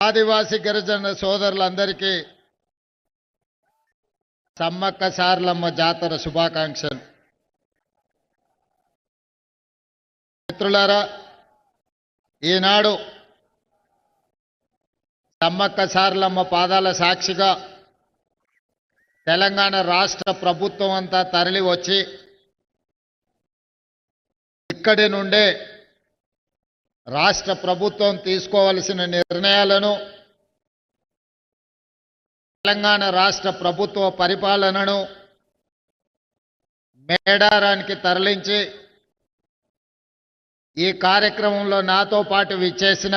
ఆదివాసి గిరిజన సోదరులందరికీ సమ్మక్క సార్లమ్మ జాతర శుభాకాంక్షలు. మిత్రులారా ఈనాడు సమ్మక్క సార్లమ్మ పాదాల సాక్షిగా తెలంగాణ రాష్ట్ర ప్రభుత్వం అంతా తరలి వచ్చి ఇక్కడి నుండే రాష్ట్ర ప్రభుత్వం తీసుకోవలసిన నిర్ణయాలను తెలంగాణ రాష్ట్ర ప్రభుత్వ పరిపాలనను మేడారానికి తరలించి ఈ కార్యక్రమంలో నాతో పాటు విచ్చేసిన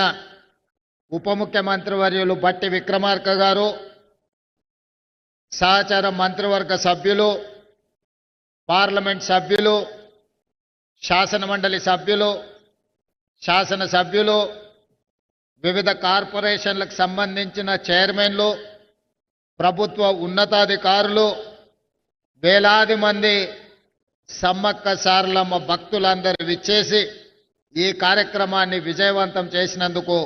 ఉప ముఖ్యమంత్రి వర్యులు బట్టి విక్రమార్క గారు సహచార మంత్రివర్గ సభ్యులు పార్లమెంట్ సభ్యులు శాసనమండలి సభ్యులు శాసన సభ్యులు వివిధ కార్పొరేషన్లకు సంబంధించిన చైర్మన్లు ప్రభుత్వ ఉన్నతాధికారులు వేలాది మంది సమ్మక్క సారలమ్మ భక్తులందరూ విచ్చేసి ఈ కార్యక్రమాన్ని విజయవంతం చేసినందుకు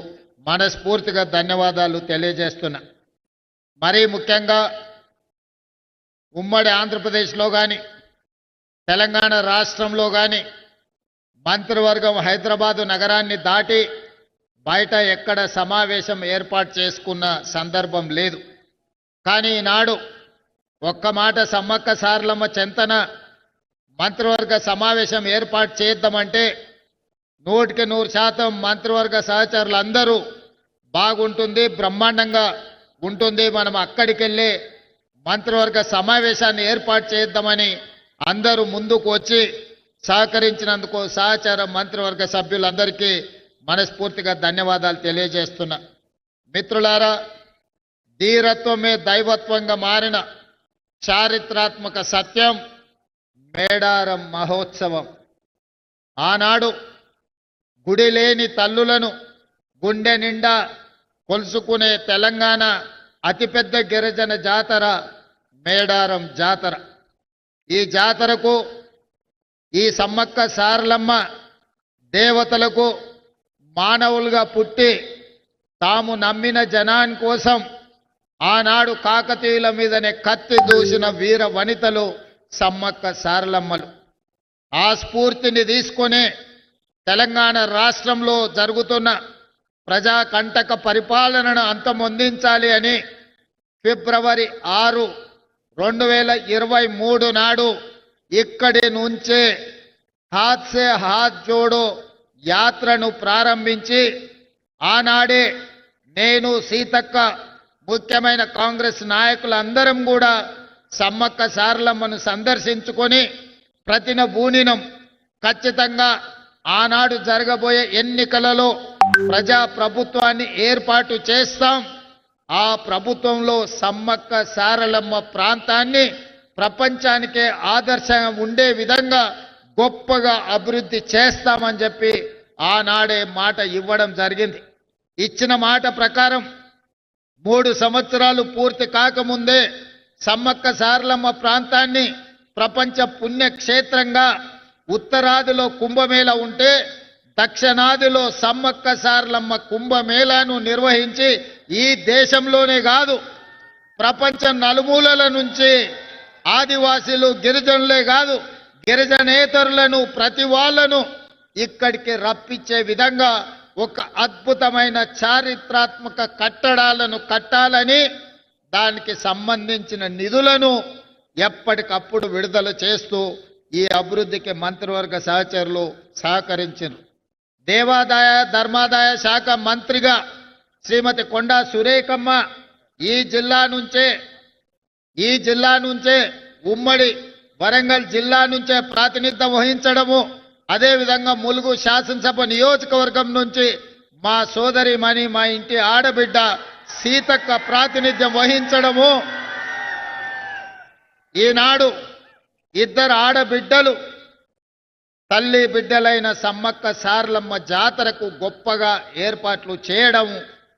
మనస్ఫూర్తిగా ధన్యవాదాలు తెలియజేస్తున్నా. మరీ ముఖ్యంగా ఉమ్మడి ఆంధ్రప్రదేశ్లో కానీ తెలంగాణ రాష్ట్రంలో కానీ మంత్రివర్గం హైదరాబాదు నగరాన్ని దాటి బయట ఎక్కడ సమావేశం ఏర్పాటు చేసుకున్న సందర్భం లేదు. కానీ ఈనాడు ఒక్క మాట సమ్మక్క సారలమ్మ చెంతన మంత్రివర్గ సమావేశం ఏర్పాటు చేద్దామంటే నూటికి నూరు శాతం మంత్రివర్గ సహచరులు అందరూ బాగుంటుంది బ్రహ్మాండంగా ఉంటుంది. మనం అక్కడికి వెళ్ళి మంత్రివర్గ సమావేశాన్ని ఏర్పాటు చేద్దామని అందరూ ముందుకు వచ్చి సహకరించినందుకు సహచార మంత్రివర్గ సభ్యులందరికీ మనస్ఫూర్తిగా ధన్యవాదాలు తెలియజేస్తున్నా. మిత్రులారా ధీరత్వమే దైవత్వంగా మారిన చారిత్రాత్మక సత్యం మేడారం మహోత్సవం. ఆనాడు గుడి లేని తల్లులను గుండె నిండా కొలుసుకునే తెలంగాణ అతిపెద్ద గిరిజన జాతర మేడారం జాతర. ఈ జాతరకు ఈ సమ్మక్క సారలమ్మ దేవతలకు మానవులుగా పుట్టి తాము నమ్మిన జనాని కోసం ఆనాడు కాకతీయుల మీదనే కత్తి దూసిన వీర వనితలు సమ్మక్క సారలమ్మలు. ఆ స్ఫూర్తిని తీసుకొని తెలంగాణ రాష్ట్రంలో జరుగుతున్న ప్రజా కంటక పరిపాలనను అంతమొందించాలి అని ఫిబ్రవరి ఆరు రెండు వేల ఇరవై మూడు నాడు ఇక్కడి నుంచే హాత్ సే హాత్ జోడో యాత్రను ప్రారంభించి ఆనాడే నేను సీతక్క ముఖ్యమైన కాంగ్రెస్ నాయకులందరం కూడా సమ్మక్క సారలమ్మను సందర్శించుకొని ప్రతిన బూనినం ఖచ్చితంగా ఆనాడు జరగబోయే ఎన్నికలలో ప్రజా ప్రభుత్వాన్ని ఏర్పాటు చేస్తాం. ఆ ప్రభుత్వంలో సమ్మక్క సారలమ్మ ప్రాంతాన్ని ప్రపంచానికే ఆదర్శంగా ఉండే విధంగా గొప్పగా అభివృద్ధి చేస్తామని చెప్పి ఆనాడే మాట ఇవ్వడం జరిగింది. ఇచ్చిన మాట ప్రకారం మూడు సంవత్సరాలు పూర్తి కాకముందే సమ్మక్క సారలమ్మ ప్రాంతాన్ని ప్రపంచ పుణ్యక్షేత్రంగా ఉత్తరాదిలో కుంభమేళ ఉంటే దక్షిణాదిలో సమ్మక్క సారలమ్మ కుంభమేళాను నిర్వహించి ఈ దేశంలోనే కాదు ప్రపంచం నలుమూలల నుంచి ఆదివాసీలు గిరిజనులే కాదు గిరిజనేతరులను ప్రతి వాళ్ళను ఇక్కడికి రప్పించే విధంగా ఒక అద్భుతమైన చారిత్రాత్మక కట్టడాలను కట్టాలని దానికి సంబంధించిన నిధులను ఎప్పటికప్పుడు విడుదల చేస్తూ ఈ అభివృద్ధికి మంత్రివర్గ సహచరులు సహకరించారు. దేవాదాయ ధర్మాదాయ శాఖ మంత్రిగా శ్రీమతి కొండా సురేఖమ్మ ఈ జిల్లా నుంచే ఈ జిల్లా నుంచే ఉమ్మడి వరంగల్ జిల్లా నుంచే ప్రాతినిధ్యం వహించడము అదేవిధంగా ములుగు శాసనసభ నియోజకవర్గం నుంచి మా సోదరి మణి మా ఇంటి ఆడబిడ్డ సీతక్క ప్రాతినిధ్యం వహించడము. ఈనాడు ఇద్దరు ఆడబిడ్డలు తల్లి బిడ్డలైన సమ్మక్క సార్లమ్మ జాతరకు గొప్పగా ఏర్పాట్లు చేయడం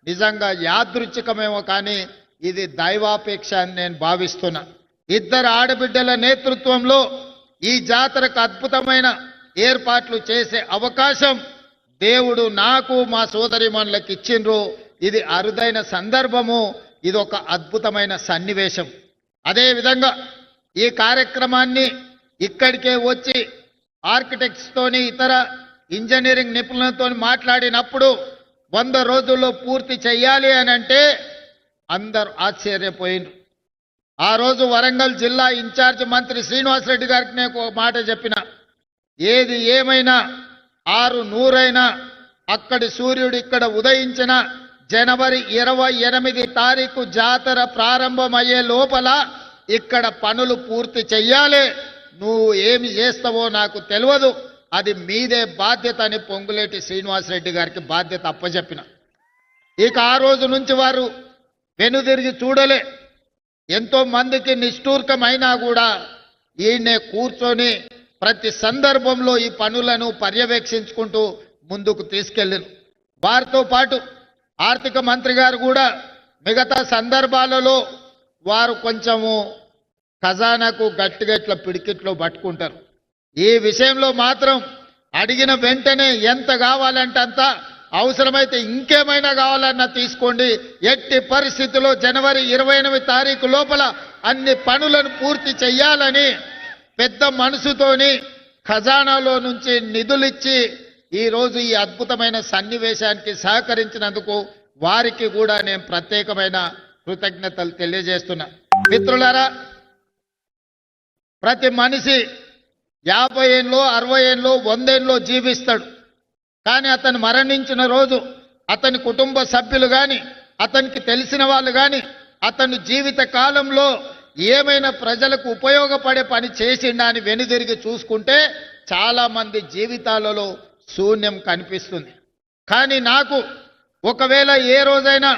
నిజంగా యాదృచ్ఛికమేమో కానీ ఇది దైవాపేక్ష అని నేను భావిస్తున్నా. ఇద్దరు ఆడబిడ్డల నేతృత్వంలో ఈ జాతరకు అద్భుతమైన ఏర్పాట్లు చేసే అవకాశం దేవుడు నాకు మా సోదరిమణులకు ఇచ్చిండ్రు. ఇది అరుదైన సందర్భము. ఇది ఒక అద్భుతమైన సన్నివేశం. అదేవిధంగా ఈ కార్యక్రమాన్ని ఇక్కడికే వచ్చి ఆర్కిటెక్ట్స్తోని ఇతర ఇంజనీరింగ్ నిపుణులతో మాట్లాడినప్పుడు వంద రోజుల్లో పూర్తి చేయాలి అని అంటే అందరు ఆశ్చర్యపోయినారు. ఆ రోజు వరంగల్ జిల్లా ఇన్ఛార్జ్ మంత్రి శ్రీనివాసరెడ్డి గారికి నేను ఒక మాట చెప్పిన. ఏది ఏమైనా ఆరు నూరైనా అక్కడి సూర్యుడు ఇక్కడ ఉదయించిన జనవరి ఇరవై ఎనిమిది తారీఖు జాతర ప్రారంభమయ్యే లోపల ఇక్కడ పనులు పూర్తి చెయ్యాలి. నువ్వు ఏమి చేస్తావో నాకు తెలియదు. అది మీదే బాధ్యత అని పొంగులేటి శ్రీనివాసరెడ్డి గారికి బాధ్యత అప్పచెప్పిన ఇక ఆ రోజు నుంచి వారు వెనుదిరిగి చూడలే. ఎంతో మందికి నిష్ఠూర్కమైనా కూడా ఈయనే కూర్చొని ప్రతి సందర్భంలో ఈ పనులను పర్యవేక్షించుకుంటూ ముందుకు తీసుకెళ్ళిను వారితో పాటు ఆర్థిక మంత్రి గారు కూడా మిగతా సందర్భాలలో వారు కొంచెము ఖజానాకు గట్టిగా ఇట్లా పిడికిట్లో పట్టుకుంటారు. ఈ విషయంలో మాత్రం అడిగిన వెంటనే ఎంత కావాలంటే అంత అవసరమైతే ఇంకేమైనా కావాలన్నా తీసుకోండి. ఎట్టి పరిస్థితిలో జనవరి ఇరవై ఎనిమిది తారీఖు లోపల అన్ని పనులను పూర్తి చెయ్యాలని పెద్ద మనసుతోని ఖజానాలో నుంచి నిధులిచ్చి ఈరోజు ఈ అద్భుతమైన సన్నివేశానికి సహకరించినందుకు వారికి కూడా నేను ప్రత్యేకమైన కృతజ్ఞతలు తెలియజేస్తున్నా. మిత్రులారా ప్రతి మనిషి యాభై ఏళ్ళు అరవై ఏళ్ళు వందేళ్ళు జీవిస్తాడు. కానీ అతను మరణించిన రోజు అతని కుటుంబ సభ్యులు కానీ అతనికి తెలిసిన వాళ్ళు కానీ అతను జీవిత కాలంలో ఏమైనా ప్రజలకు ఉపయోగపడే పని చేసిండా అని వెనుదిరిగి చూసుకుంటే చాలామంది జీవితాలలో శూన్యం కనిపిస్తుంది. కానీ నాకు ఒకవేళ ఏ రోజైనా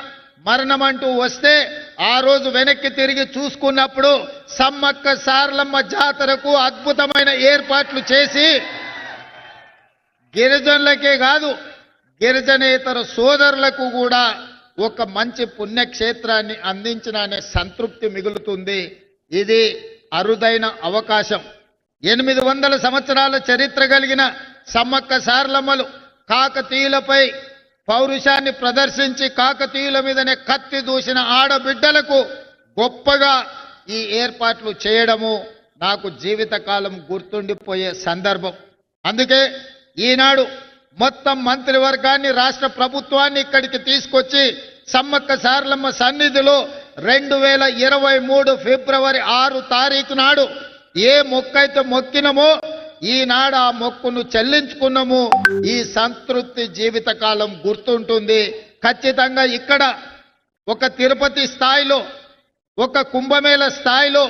మరణం అంటూ వస్తే ఆ రోజు వెనక్కి తిరిగి చూసుకున్నప్పుడు సమ్మక్క సారలమ్మ జాతరకు అద్భుతమైన ఏర్పాట్లు చేసి గిరిజనులకే కాదు గిరిజనేతర సోదరులకు కూడా ఒక మంచి పుణ్యక్షేత్రాన్ని అందించిన అనే సంతృప్తి మిగులుతుంది. ఇది అరుదైన అవకాశం. ఎనిమిది వందల సంవత్సరాల చరిత్ర కలిగిన సమ్మక్క సార్లమ్మలు కాకతీయులపై పౌరుషాన్ని ప్రదర్శించి కాకతీయుల మీదనే కత్తి దూసిన ఆడబిడ్డలకు గొప్పగా ఈ ఏర్పాట్లు చేయడము నాకు జీవితకాలం గుర్తుండిపోయే సందర్భం. అందుకే ఈనాడు మొత్తం మంత్రివర్గాన్ని రాష్ట్ర ప్రభుత్వాన్ని ఇక్కడికి తీసుకొచ్చి సమ్మక్క సారలమ్మ సన్నిధిలో రెండు వేల ఇరవై మూడు ఫిబ్రవరి ఆరు తారీఖు నాడు ఏ మొక్కైతే మొక్కినమో ఈనాడు ఆ మొక్కును చెల్లించుకున్నాము ఈ సంతృప్తి జీవితకాలం గుర్తుంటుంది. ఖచ్చితంగా ఇక్కడ ఒక తిరుపతి స్థాయిలో ఒక కుంభమేళ స్థాయిలో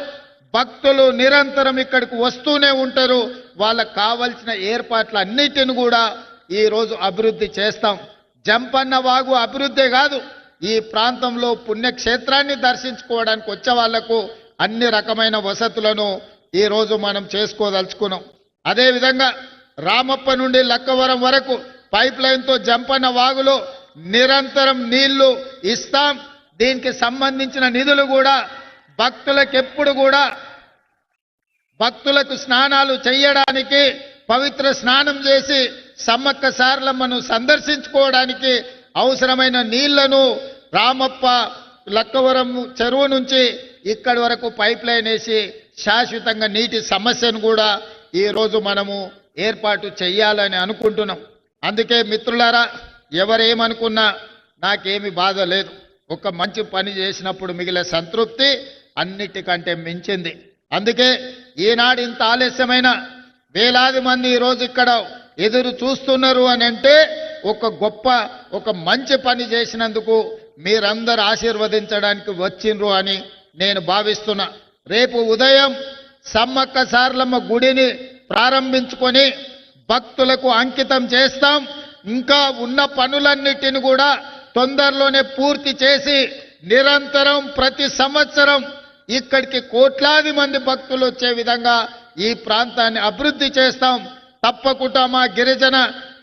భక్తులు నిరంతరం ఇక్కడికి వస్తూనే ఉంటారు. వాళ్ళకు కావలసిన ఏర్పాట్లన్నిటిని కూడా ఈ రోజు అభివృద్ధి చేస్తాం. జంపన్న వాగు అభివృద్ధే కాదు. ఈ ప్రాంతంలో పుణ్యక్షేత్రాన్ని దర్శించుకోవడానికి వచ్చే వాళ్ళకు అన్ని రకమైన వసతులను ఈ రోజు మనం చేసుకోదలుచుకున్నాం. అదేవిధంగా రామప్ప నుండి లక్కవరం వరకు పైప్ లైన్తో జంపన్న వాగులో నిరంతరం నీళ్ళు ఇస్తాం. దీనికి సంబంధించిన నిధులు కూడా భక్తులకు ఎప్పుడు కూడా భక్తులకు స్నానాలు చేయడానికి పవిత్ర స్నానం చేసి సమ్మక్క సారలమ్మను సందర్శించుకోవడానికి అవసరమైన నీళ్ళను రామప్ప లక్కవరం చెరువు నుంచి ఇక్కడి వరకు పైప్ లైన్ వేసి శాశ్వతంగా నీటి సమస్యను కూడా ఈ రోజు మనము ఏర్పాటు చేయాలని అనుకుంటున్నాం. అందుకే మిత్రులారా ఎవరేమనుకున్నా నాకేమి బాధ లేదు. ఒక మంచి పని చేసినప్పుడు మిగిలే సంతృప్తి అన్నిటికంటే మించింది. అందుకే ఈనాడు ఇంత ఆలస్యమైన వేలాది మంది ఈరోజు ఇక్కడ ఎదురు చూస్తున్నారు అని అంటే ఒక గొప్ప ఒక మంచి పని చేసినందుకు మీరందరూ ఆశీర్వదించడానికి వచ్చిండ్రు అని నేను భావిస్తున్నా. రేపు ఉదయం సమ్మక్క సార్లమ్మ గుడిని ప్రారంభించుకొని భక్తులకు అంకితం చేస్తాం. ఇంకా ఉన్న పనులన్నిటిని కూడా తొందరలోనే పూర్తి చేసి నిరంతరం ప్రతి సంవత్సరం ఇక్కడికి కోట్లాది మంది భక్తులు వచ్చే విధంగా ఈ ప్రాంతాన్ని అభివృద్ధి చేస్తాం. తప్పకుండా మా గిరిజన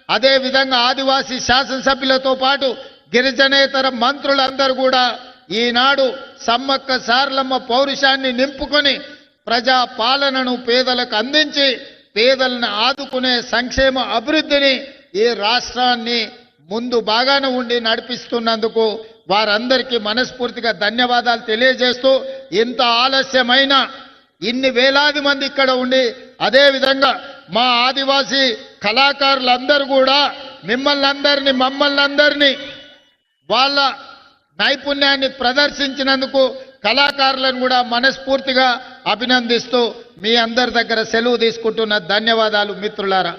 అదే విధంగా ఆదివాసీ శాసనసభ్యులతో పాటు గిరిజనేతర మంత్రులందరూ కూడా ఈనాడు సమ్మక్క సారలమ్మ పౌరుషాన్ని నింపుకొని ప్రజా పాలనను పేదలకు అందించి పేదలను ఆదుకునే సంక్షేమ అభివృద్ధిని ఈ రాష్ట్రాన్ని ముందు బాగానే ఉండి నడిపిస్తున్నందుకు వారందరికీ మనస్ఫూర్తిగా ధన్యవాదాలు తెలియజేస్తూ ఇంత ఆలస్యమైన ఇన్ని వేలాది మంది ఇక్కడ ఉండి అదే విధంగా మా ఆదివాసీ కళాకారులందరూ కూడా మిమ్మల్ని అందరినీ మమ్మల్ని అందరినీ వాళ్ళ నైపుణ్యాన్ని ప్రదర్శించినందుకు కళాకారులను కూడా మనస్ఫూర్తిగా అభినందిస్తూ మీ అందరి దగ్గర సెలవు తీసుకుంటున్న ధన్యవాదాలు మిత్రులారా.